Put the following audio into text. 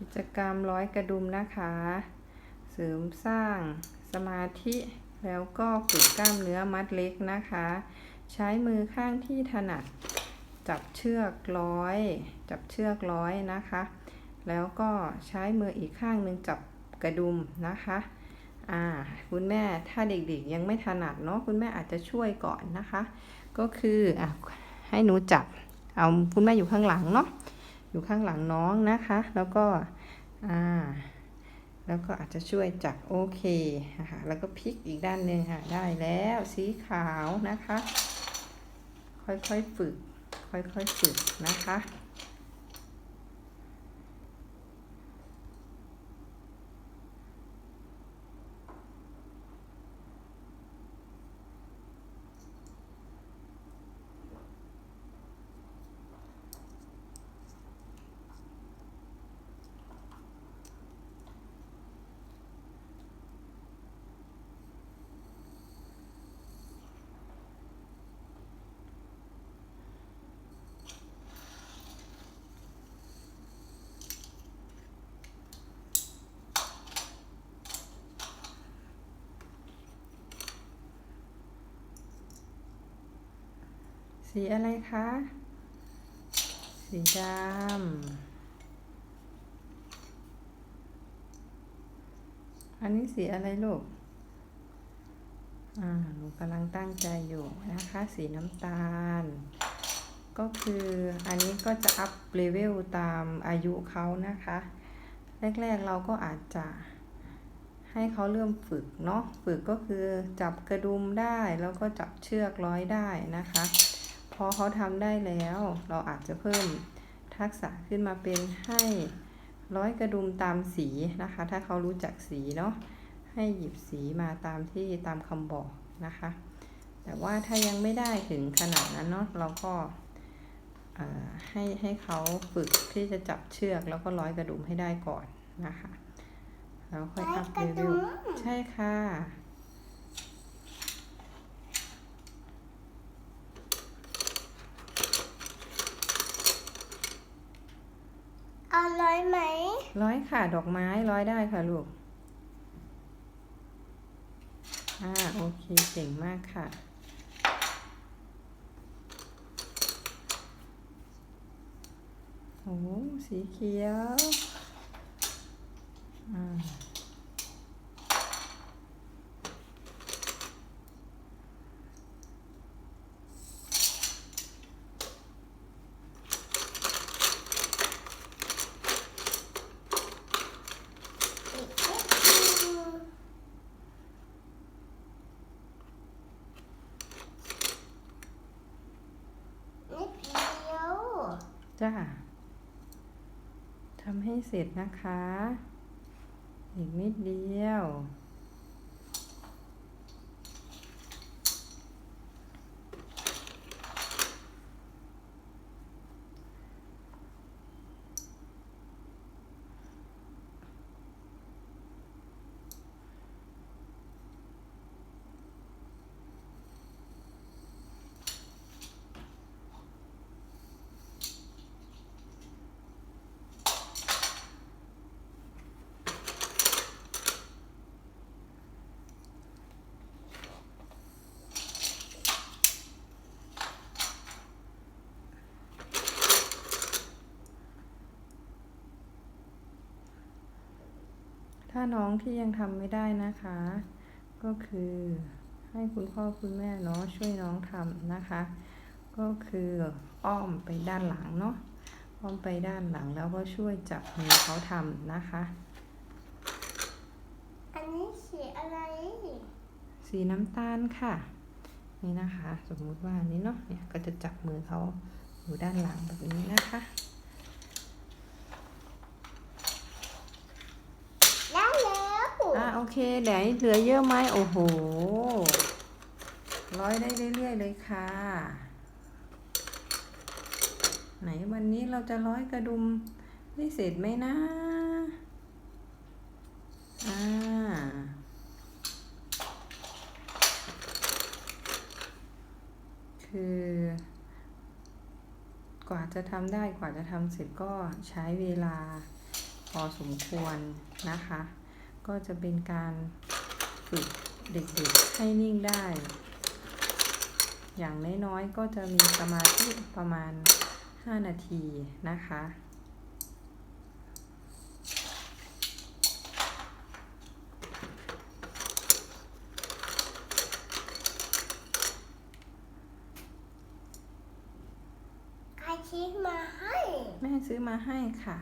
กิจกรรมร้อยกระดุมนะคะ เสริมสร้างสมาธิแล้วก็ฝึกกล้ามเนื้อมัดเล็กนะคะ ใช้มือข้างที่ถนัด จับเชือกร้อย จับเชือกร้อยนะคะ แล้วก็ใช้มืออีกข้างหนึ่งจับกระดุมนะคะอ่าคุณแม่ถ้าเด็กๆยังไม่ถนัดเนาะคุณแม่อาจจะช่วยก่อนนะคะ ก็คืออะให้หนูจับเอาคุณแม่อยู่ข้างหลังเนาะ อยู่ข้างหลังน้องนะคะ แล้วก็อ่าแล้วก็อาจจะช่วยจับโอเคนะคะแล้วก็พลิกอีกด้านหนึ่งค่ะได้แล้วสีขาวนะคะ ค่อยๆฝึก ค่อยๆฝึกนะคะ สีอะไรคะ สีดำ อันนี้สีอะไรลูก อ่าหนูกำลังตั้งใจอยู่นะคะ สีน้ำตาล ก็คืออันนี้ก็จะอัพเลเวลตามอายุเขานะคะ แรกๆเราก็อาจจะให้เขาเริ่มฝึกเนาะฝึกก็คือจับกระดุมได้แล้วก็จับเชือกร้อยได้นะคะ พอเขาทำได้แล้ว เราอาจจะเพิ่มทักษะขึ้นมาเป็นให้ร้อยกระดุมตามสีนะคะ ถ้าเขารู้จักสีเนาะให้หยิบสีมาตามที่ตามคำบอกนะคะ แต่ว่าถ้ายังไม่ได้ถึงขนาดนั้นเนาะเราก็เอ่อให้ให้เขาฝึกที่จะจับเชือกแล้วก็ร้อยกระดุมให้ได้ก่อนนะคะ แล้วค่อยอัพเลเวลใช่ค่ะ เอาร้อยไหม ร้อยค่ะ ดอกไม้ร้อยได้ค่ะลูก อ่าโอเคเก่งมากค่ะ โอ้สีเขียว อ่า อีกนิดนึงนิดเดียว จ้าทำให้เสร็จนะคะ อีกนิดเดียว ถ้าน้องที่ยังทำไม่ได้นะคะ ก็คือให้คุณพ่อคุณแม่เนาะช่วยน้องทำนะคะ ก็คืออ้อมไปด้านหลังเนาะอ้อมไปด้านหลังแล้วก็ช่วยจับมือเขาทำนะคะ อันนี้สีอะไร สีน้ำตาลค่ะ นี่นะคะ สมมุติว่าอันนี้เนาะเนี่ยก็จะจับมือเขาอยู่ด้านหลังแบบนี้นะคะ ได้แล้ว อะโอ เคเดี๋ยวเหลือเยอะไหมโอ้โห ร้อยได้เรื่อยๆเลยค่ะ ไหนวันนี้เราจะร้อยกระดุมได้เสร็จไหมนะอ่าคือกว่าจะทำได้กว่าจะทำเสร็จก็ใช้เวลาพอสมควรนะคะ ก็จะเป็นการฝึกเด็กๆให้นิ่งได้ อย่างน้อยๆก็จะมีสมาธิประมาณ 5 นาทีนะคะใครชี้มาให้ แม่ซื้อมาให้ค่ะ